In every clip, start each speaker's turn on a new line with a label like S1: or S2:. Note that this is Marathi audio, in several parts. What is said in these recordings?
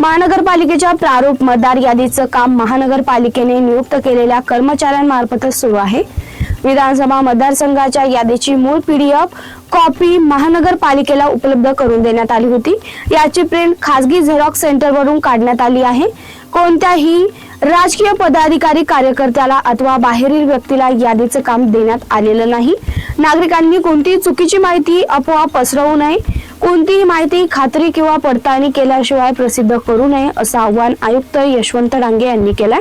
S1: महानगरपालिकेच्या प्रारूप मतदार यादीचं काम महानगरपालिकेने नियुक्त केलेल्या कर्मचाऱ्यांमार्फतच सुरू आहे. विधानसभा मतदारसंघाच्या यादीची मूळ पीडीएफ कॉपी महानगरपालिकेला उपलब्ध करून देण्यात आली होती. याची प्रिंट खासगी झेरॉक्स सेंटरवरून काढण्यात आली आहे. कोणत्याही राजकीय पदाधिकारी कार्यकर्त्याला अथवा बाहेरील व्यक्तीला यादीचं काम देण्यात आलेलं नाही. नागरिकांनी कोणतीही चुकीची माहिती अफवा पसरवू नये. कोणतीही माहिती खात्री किंवा पडताळणी केल्याशिवाय प्रसिद्ध करू नये असं आव्हान आयुक्त यशवंत डांगे यांनी केलंय.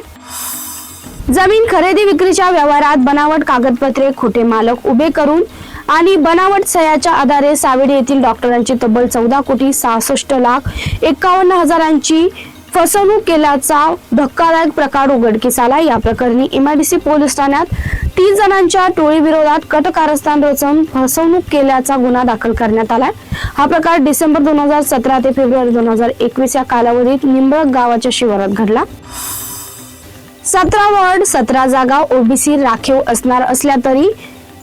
S1: जमीन खरेदी विक्रीच्या व्यवहारात बनावट कागदपत्रे खोटे मालक उभे करून आणि बनावट सह्याच्या आधारे सावेडी येथील डॉक्टरांची तब्बल चौदा कोटी सहासष्ट लाख एकावन्न हजारांची फसवणूक केल्याचा धक्कादायक प्रकार उघडकीस आला. या प्रकरणी एमआयडीसी पोलीस ठाण्यात तीन जणांच्या टोळीविरोधात कट कारस्थान रचून फसवणूक केल्याचा गुन्हा दाखल करण्यात आलाय. हा प्रकार डिसेंबर दोन हजार सतरा ते फेब्रुवारी दोन हजार एकवीस या कालावधीत निंबळक गावाच्या शिवारात घडला. सतरा वॉर्ड सतरा जागा ओबीसी राखीव असणार असल्या तरी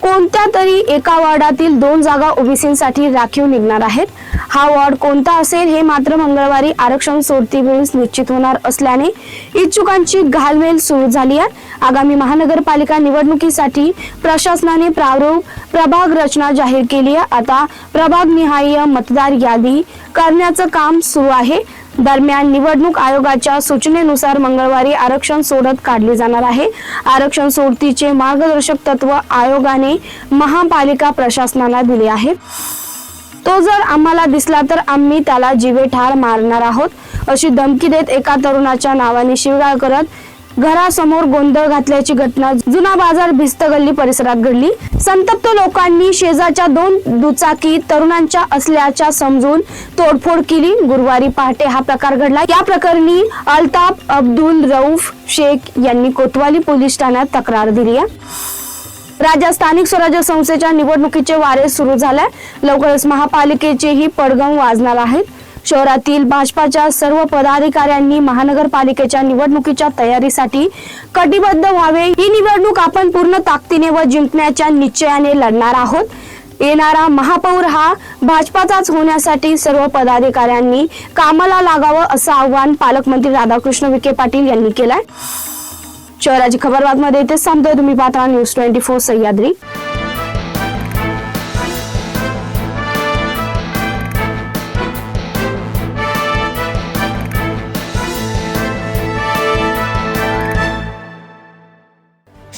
S1: कोणत्या तरी एका वॉर्डातील दोन जागा ओबीसीसाठी राखीव निघणार आहेत? हा वॉर्ड कोणता असेल हे मात्र मंगळवारी आरक्षण सोडतीवेळीच निश्चित होणार असल्याने इच्छुकांची घालमेल सुरू झाली आहे. आगामी महानगरपालिका निवडणुकीसाठी प्रशासनाने प्रारूप प्रभाग रचना जाहीर केली आहे. आता प्रभाग निहाय मतदार यादी करण्याचं काम सुरू आहे. दरम्यान निवडणूक आयोगाच्या सूचनेनुसार मंगळवारी आरक्षण सोडत काढली जाणार आहे. आरक्षण सोडतीचे मार्गदर्शक तत्व आयोगाने महापालिका प्रशासनाला दिले आहे तो जर आम्हाला दिसला तर आम्ही त्याला जीवे ठार मारणार आहोत अशी धमकी देत एका तरुणाच्या नावाने शिवगाळ करत घरासमोर गोंधळ घातल्याची घटना जुना बाजार भिस्त गल्ली परिसरात घडली. संतप्त लोकांनी शेजारच्या दोन दुचाकी तरुणांच्या असल्याच्या समजून तोडफोड केली. गुरुवारी पहाटे हा प्रकार घडला. या प्रकरणी अल्ताफ अब्दुल रऊफ शेख यांनी कोतवाली पोलीस ठाण्यात तक्रार दिली आहे. राज्यात स्थानिक स्वराज्य संस्थेच्या निवडणुकीचे वारे सुरू झाले. लवकरच महापालिकेचेही पडगम वाजणार आहेत. शहरातील भाजपाच्या सर्व पदाधिकाऱ्यांनी महानगरपालिकेच्या निवडणुकीच्या तयारीसाठी कटिबद्ध व्हावे. ही निवडणूक आपण पूर्ण ताकदीने व जिंकण्याच्या निश्चयाने लढणार आहोत. येणारा महापौर हा भाजपाचाच होण्यासाठी सर्व पदाधिकाऱ्यांनी कामाला लागावं असं आव्हान पालकमंत्री राधाकृष्ण विखे पाटील यांनी केलंय. शहराची खबरमध्ये इथेच सांगतोय तुम्ही पाहता न्यूज ट्वेंटी फोर सह्याद्री.